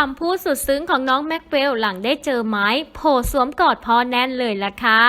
คำพูดสุดซึ้งของน้องแม็กเวลหลังได้เจอไม้โผล่สวมกอดพ่อแน่นเลยล่ะค่ะ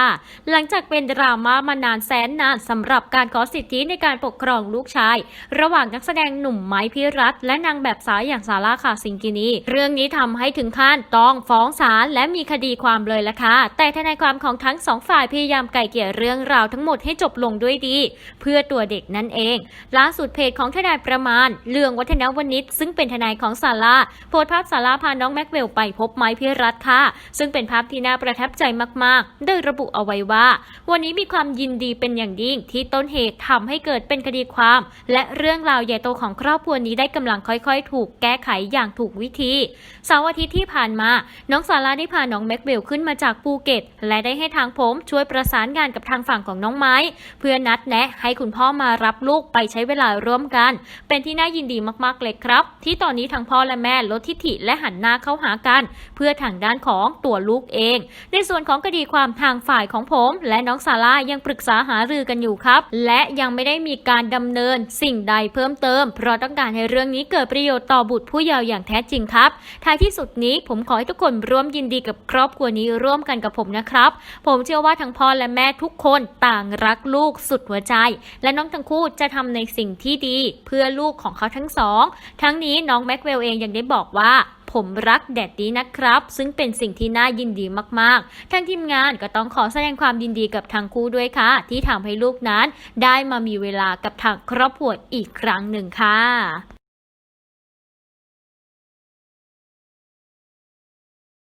หลังจากเป็นดราม่ามานานแสนนานสำหรับการขอสิทธิในการปกครองลูกชาย ระหว่างนักแสดงหนุ่มไม้พิรัตและนางแบบสาวอย่างซาร่าคาซิงกินี เรื่องนี้ทำให้ถึงขั้นต้องฟ้องศาลและมีคดีความเลยล่ะค่ะ แต่ทนายความของทั้งสองฝ่ายพยายามไกล่เกลี่ยเรื่องราวทั้งหมดให้จบลงด้วยดี เพื่อตัวเด็กนั่นเอง ล่าสุดเพจของทนายประมาณ เรื่องวัฒนวณิชซึ่งเป็นทนายของซาร่าโพสต์ภาพาร่าพาน้องแม็กเวลไปพบไม้พิรัตค่ะ ซึ่งเป็นภาพที่น่าประทับใจมากๆโดยระบุเอาไว้ว่า วันนี้มีความยินดีเป็นอย่างยิ่งที่ต้นเหตุทำให้เกิดเป็นคดีความ และเรื่องราวใหญ่โตของครอบครัวนี้ได้กำลังค่อยๆ ถูกแก้ไขอย่างถูกวิธีเสาร์อาทิตย์ที่ผ่านมา น้องซาร่าได้พาน้องแม็กเวลขึ้นมาจากภูเก็ต และได้ให้ทางผมช่วยประสานงานกับทางฝั่งของน้องไม้ เพื่อนัดแนะให้คุณพ่อมารับลูกไปใช้เวลาร่วมกัน เป็นที่น่ายินดีมากๆเลยครับ ที่ตอนนี้ทั้งพ่อและแม่ลดทิฐิและหันหน้าเข้าหากัน เพื่อทางด้านของตัวลูกเอง ในส่วนของคดีความทางฝ่ายของผม และน้องซาร่ายังปรึกษาหารือกันอยู่ครับ และยังไม่ได้มีการดำเนินสิ่งใดเพิ่มเติม เพราะต้องการให้เรื่องนี้เกิดประโยชน์ต่อบุตรผู้เยาว์อย่างแท้จริงครับท้ายที่สุดนี้ผมขอให้ทุกคนร่วมยินดีกับครอบครัวนี้ร่วมกันกับผมนะครับ ผมเชื่อว่าทั้งพ่อและแม่ทุกคนต่างรักลูกสุดหัวใจ และน้องทั้งคู่จะทำในสิ่งที่ดี เพื่อลูกของเขาทั้งสอง ทั้งนี้น้องแม็กเวลเองยังได้บอกว่าผมรักแดดดี้นะครับ ซึ่งเป็นสิ่งที่น่ายินดีมากๆ ทางทีมงานก็ต้องขอแสดงความยินดีกับทางคู่ด้วยค่ะ ที่ทำให้ลูกนั้นได้มามีเวลากับทางครอบครัวอีกครั้งหนึ่งค่ะ